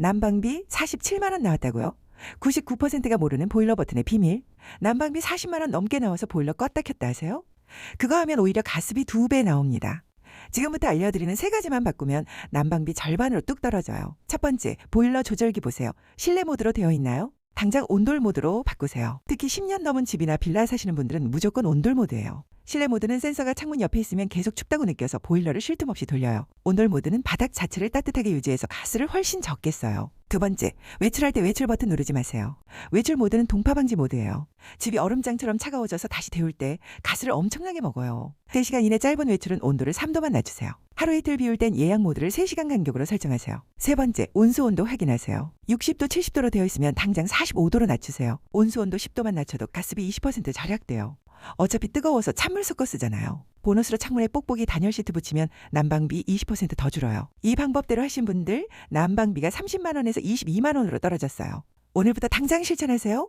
난방비 47만 원 나왔다고요? 99%가 모르는 보일러 버튼의 비밀. 난방비 40만 원 넘게 나와서 보일러 껐다 켰다 하세요? 그거 하면 오히려 가스비 두 배 나옵니다. 지금부터 알려드리는 세 가지만 바꾸면 난방비 절반으로 뚝 떨어져요. 첫 번째, 보일러 조절기 보세요. 실내 모드로 되어 있나요? 당장 온돌 모드로 바꾸세요. 특히 10년 넘은 집이나 빌라 사시는 분들은 무조건 온돌 모드예요. 실내 모드는 센서가 창문 옆에 있으면 계속 춥다고 느껴서 보일러를 쉴 틈 없이 돌려요. 온돌 모드는 바닥 자체를 따뜻하게 유지해서 가스를 훨씬 적게 써요. 두 번째, 외출할 때 외출 버튼 누르지 마세요. 외출 모드는 동파 방지 모드예요. 집이 얼음장처럼 차가워져서 다시 데울 때 가스를 엄청나게 먹어요. 3시간 이내 짧은 외출은 온도를 3도만 낮추세요. 하루 이틀 비울 땐 예약 모드를 3시간 간격으로 설정하세요. 세 번째, 온수 온도 확인하세요. 60도, 70도로 되어 있으면 당장 45도로 낮추세요. 온수 온도 10도만 낮춰도 가스비 20% 절약돼요. 어차피 뜨거워서 찬물 섞어 쓰잖아요. 보너스로 창문에 뽁뽁이 단열 시트 붙이면 난방비 20%더 줄어요. 이 방법대로 하신 분들 난방비가 30만 원에서 22만 원으로 떨어졌어요. 오늘부터 당장 실천하세요.